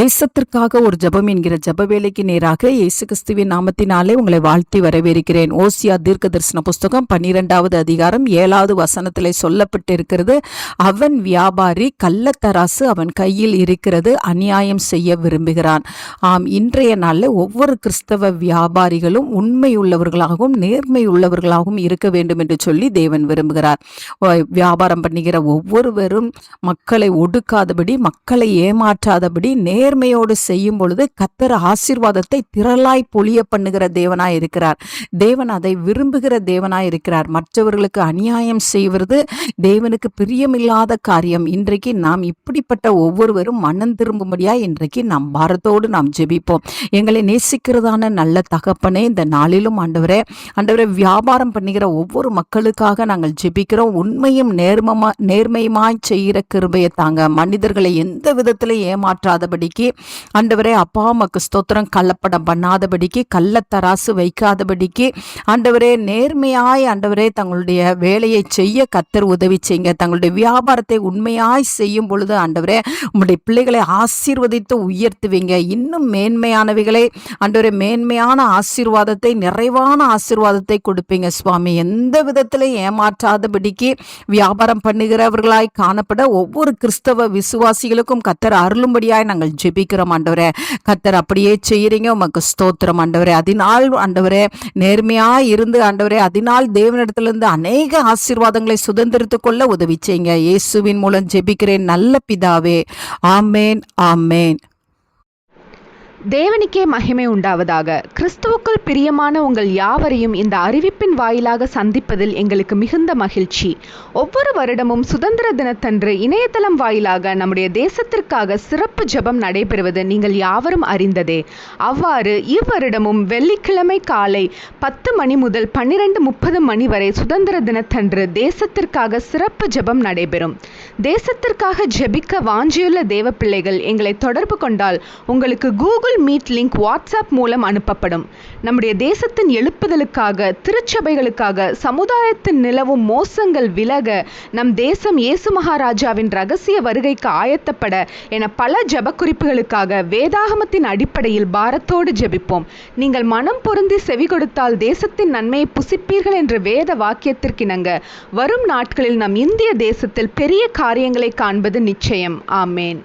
தேசத்திற்காக ஒரு ஜபம் என்கிற ஜப வேலைக்கு நேராக இயேசு கிறிஸ்துவின் நாமத்தினாலே உங்களை வாழ்த்தி வரவேற்கிறேன். ஓசியா தீர்க்க தரிசன புஸ்தகம் பன்னிரெண்டாவது அதிகாரம் ஏழாவது வசனத்தில் சொல்லப்பட்டிருக்கிறது அவன் வியாபாரி கள்ளத்தராசு அவன் கையில் இருக்கிறது அநியாயம் செய்ய விரும்புகிறான். ஆம் இன்றைய நாளில் ஒவ்வொரு கிறிஸ்தவ வியாபாரிகளும் உண்மை உள்ளவர்களாகவும் நேர்மை உள்ளவர்களாகவும் இருக்க வேண்டும் என்று சொல்லி தேவன் விரும்புகிறார். வியாபாரம் பண்ணுகிற ஒவ்வொருவரும் மக்களை ஒடுக்காதபடி மக்களை ஏமாற்றாதபடி நேர்மையோடு செய்யும் பொழுது கத்தர் ஆசீர்வாதத்தை திரளாய் பொழிய பண்ணுகிற தேவனாய் இருக்கிறார். தேவன் அதை விரும்புகிற தேவனாய் இருக்கிறார். மற்றவர்களுக்கு அநியாயம் செய்வது தேவனுக்கு பிரியமில்லாத காரியம். இன்றைக்கு நாம் இப்படிப்பட்ட ஒவ்வொருவரும் மனம் திரும்பும்படியா இன்றைக்கு நாம் பாரத்தோடு நாம் ஜெபிப்போம். எங்களை நேசிக்கிறதான நல்ல தகப்பனே இந்த நாளிலும் ஆண்டவரே ஆண்டவரே வியாபாரம் பண்ணுகிற ஒவ்வொரு மக்களுக்காக நாங்கள் ஜெபிக்கிறோம். உண்மையும் நேர்மமா நேர்மையுமாய் செய்கிற கிருபையை தாங்க. மனிதர்களை எந்த விதத்திலும் ஏமாற்றாதபடிக்கு ஆண்டவரே அப்பா அம்மாக்கு ஸ்தோத்திரம். கள்ளப்படம் பண்ணாதபடிக்கு கள்ளத்தராசு வைக்காதபடிக்கு ஆண்டவரே நேர்மையாய் ஆண்டவரே தங்களுடைய வேலையை செய்ய கத்தர் உதவி செய்யுங்க. தங்களுடைய வியாபாரத்தை உண்மையாய் செய்யும் பொழுது ஆண்டவரே உங்களுடைய பிள்ளைகளை ஆசீர்வதித்து உயர்த்துவீங்க. இன்னும் மேன்மையானவைகளை ஆண்டவரே மேன்மையான ஆசீர்வாதத்தை நிறைவான ஆசீர்வாதத்தை கொடுப்பீங்க. சுவாமி எந்த விதத்திலையும் ஏமாற்றாதபடிக்கு வியாபாரம் பண்ணுகிறவர்களாய் காணப்பட ஒவ்வொரு கிறிஸ்தவ விசுவாசிகளுக்கும் கத்தர் அருளும்படியாய் நாங்கள் ஜெபிக்கிறோம் ஆண்டவரே. கத்தர் அப்படியே செய்யறீங்க. உமக்கு ஸ்தோத்திரம் ஆண்டவரே. அதனால் ஆண்டவரே நேர்மையா இருந்து ஆண்டவரே அதனால் தேவனிடத்திலிருந்து அநேக ஆசீர்வாதங்களை சுதந்திரத்து கொள்ள உதவி செய்யுங்க. இயேசுவின் மூலம் ஜெபிக்கிறேன் நல்ல பிதாவே. ஆமேன் ஆமேன். தேவனுக்கே மகிமை உண்டாவதாக. கிறிஸ்துவுக்குள் பிரியமான உங்கள் யாவரையும் இந்த அறிவிப்பின் வாயிலாக சந்திப்பதில் எங்களுக்கு மிகுந்த மகிழ்ச்சி. ஒவ்வொரு வருடமும் சுதந்திர தினத்தன்று இணையதளம் வாயிலாக நம்முடைய தேசத்திற்காக சிறப்பு ஜெபம் நடைபெறுவது நீங்கள் யாவரும் அறிந்ததே. அவ்வாறு இவ்வருடமும் வெள்ளிக்கிழமை காலை பத்து மணி முதல் பன்னிரண்டு முப்பது மணி வரை சுதந்திர தினத்தன்று தேசத்திற்காக சிறப்பு ஜெபம் நடைபெறும். தேசத்திற்காக ஜெபிக்க வாஞ்சியுள்ள தேவ பிள்ளைகள் எங்களை தொடர்பு கொண்டால் உங்களுக்கு Google Google Meet link WhatsApp மூலம் அனுப்பப்படும். நம்முடைய தேசத்தின் எழுப்புதலுக்காக திருச்சபைகளுக்காக சமுதாயத்தின் நிலவும் மோசங்கள் விலக நம் தேசம் இயேசு மகாராஜாவின் ரகசிய வருகைக்கு ஆயத்தப்பட என பல ஜெப குறிப்புகளுக்காக வேதாகமத்தின் அடிப்படையில் பாரத்தோடு ஜெபிப்போம். நீங்கள் மனம் பொருந்தி செவி கொடுத்தால் தேசத்தின் நன்மையை புசிப்பீர்கள் என்ற வேத வாக்கியத்திற்கிணங்க. வரும் நாட்களில் நம் இந்திய தேசத்தில் பெரிய காரியங்களை காண்பது நிச்சயம். ஆமேன்.